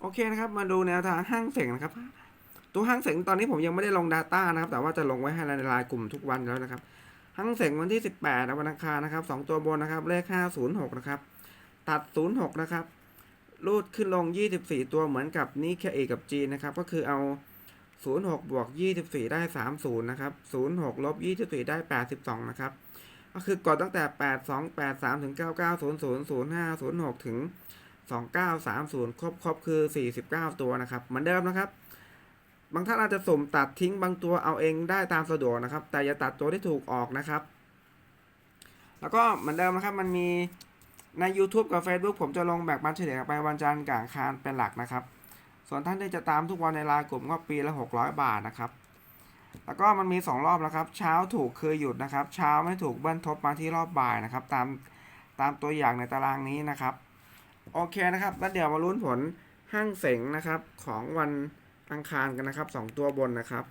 โอเคนะครับมาดูแนวทางห้างเสงนะครับ ตัวห้างเสงตอนนี้ผมยังไม่ได้ลง Data นะครับ แต่ว่าจะลงไว้ให้ในรายกลุ่มทุกวันแล้วนะครับห้างเสงวันที่ 18นะวันอังคารนะครับสองตัวบนนะครับ เลข 506 นะครับ ตัด 06 นะครับรูดขึ้นลง 24 ตัวเหมือนกับนี่แค่เอกับจีนะครับ ก็คือเอา 06 บวก 24 ได้ 30 นะครับ 06 ลบ 24 ได้ 82 นะครับ ก็คือกดตั้งแต่ 82 83 ถึง 99 00 05 06 ถึง 2930 ครบครบคือ 49 ตัวนะครับ เหมือนเดิมนะครับ บางท่านอาจจะสมตัดทิ้งบางตัวเอาเองได้ตามสะดวกนะครับ แต่อย่าตัดตัวที่ถูกออกนะครับ แล้วก็เหมือนเดิมนะครับ มันมีใน YouTube กับ Facebook ผมจะลงแบ่งปันเฉลี่ยไปวันจันทร์กลางคารเป็นหลักนะครับ ส่วนท่านที่จะตามทุกวันในไลน์กลุ่มก็ปีละ 600 บาทนะครับ แล้วก็มันมี 2 รอบแล้วครับ เช้าถูกคือหยุดนะครับ เช้าไม่ถูกเบิ้ลทบมาที่รอบบ่ายนะครับ ตามตามตัวอย่างในตารางนี้นะครับ โอเคนะครับ แล้วเดี๋ยวมาลุ้นผลห้างเสงนะครับของวันอังคารกันนะครับ 2 ตัวบนนะครับ